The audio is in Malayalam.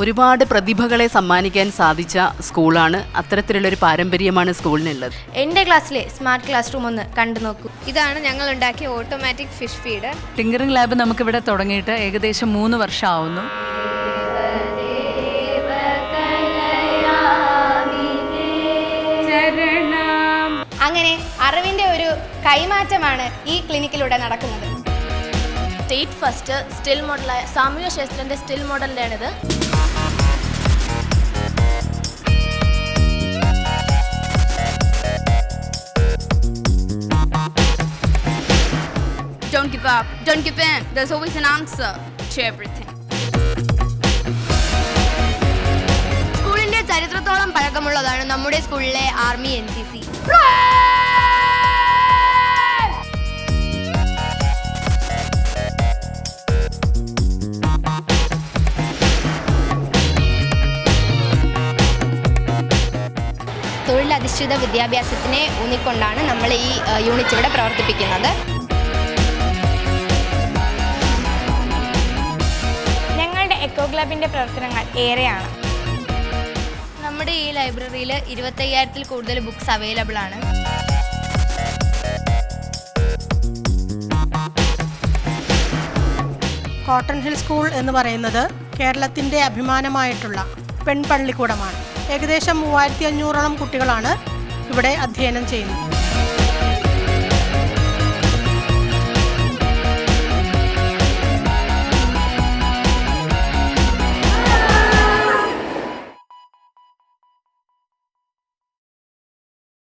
ഒരുപാട് പ്രതിഭകളെ സമ്മാനിക്കാൻ സാധിച്ച സ്കൂളാണ്. അത്തരത്തിലുള്ള ഒരു പാരമ്പര്യമാണ് സ്കൂളിനുള്ളത്. എന്റെ ക്ലാസ്സിലെ സ്മാർട്ട് ക്ലാസ് റൂം ഒന്ന് കണ്ടു നോക്കൂ. ഇതാണ് ഞങ്ങൾ ഉണ്ടാക്കിയ automatic fish feed tinkering lab നമുക്കിവിടെ തുടങ്ങിയിട്ട് ഏകദേശം മൂന്ന് വർഷമാവുന്നു. അങ്ങനെ അറിവിന്റെ ഒരു കൈമാറ്റമാണ് ഈ ക്ലിനിക്കിലൂടെ നടക്കുന്നത്. സ്റ്റേറ്റ് ഫസ്റ്റ് സ്റ്റിൽ മോഡലായ സാമൂഹ്യ ശാസ്ത്രന്റെ സ്റ്റിൽ മോഡലിന്റെയാണിത് Don't give up. Don't give in. There's always an answer to everything. സ്കൂളിന്റെ ചരിത്രത്തോളം പഴക്കമുള്ളതാണ് നമ്മുടെ സ്കൂളിലെ ആർമി എൻ സി സി തൊഴിലധിഷ്ഠിത വിദ്യാഭ്യാസത്തിനെ ഊന്നിക്കൊണ്ടാണ് നമ്മൾ ഈ യൂണിറ്റ് ഇവിടെ പ്രവർത്തിപ്പിക്കുന്നത്. ഞങ്ങളുടെ എക്കോ ക്ലബിന്റെ പ്രവർത്തനങ്ങൾ ഏറെയാണ്. നമ്മുടെ ഈ ലൈബ്രറിയിൽ ഇരുപത്തയ്യായിരത്തിൽ കൂടുതൽ ബുക്സ് അവൈലബിൾ ആണ്. കോട്ടൺ ഹിൽ സ്കൂൾ എന്ന് പറയുന്നത് കേരളത്തിന്റെ അഭിമാനമായിട്ടുള്ള പെൺപള്ളിക്കൂടമാണ്. ഏകദേശം മൂവായിരത്തി അഞ്ഞൂറോളം കുട്ടികളാണ് ഇവിടെ അധ്യയനം ചെയ്യുന്നത്.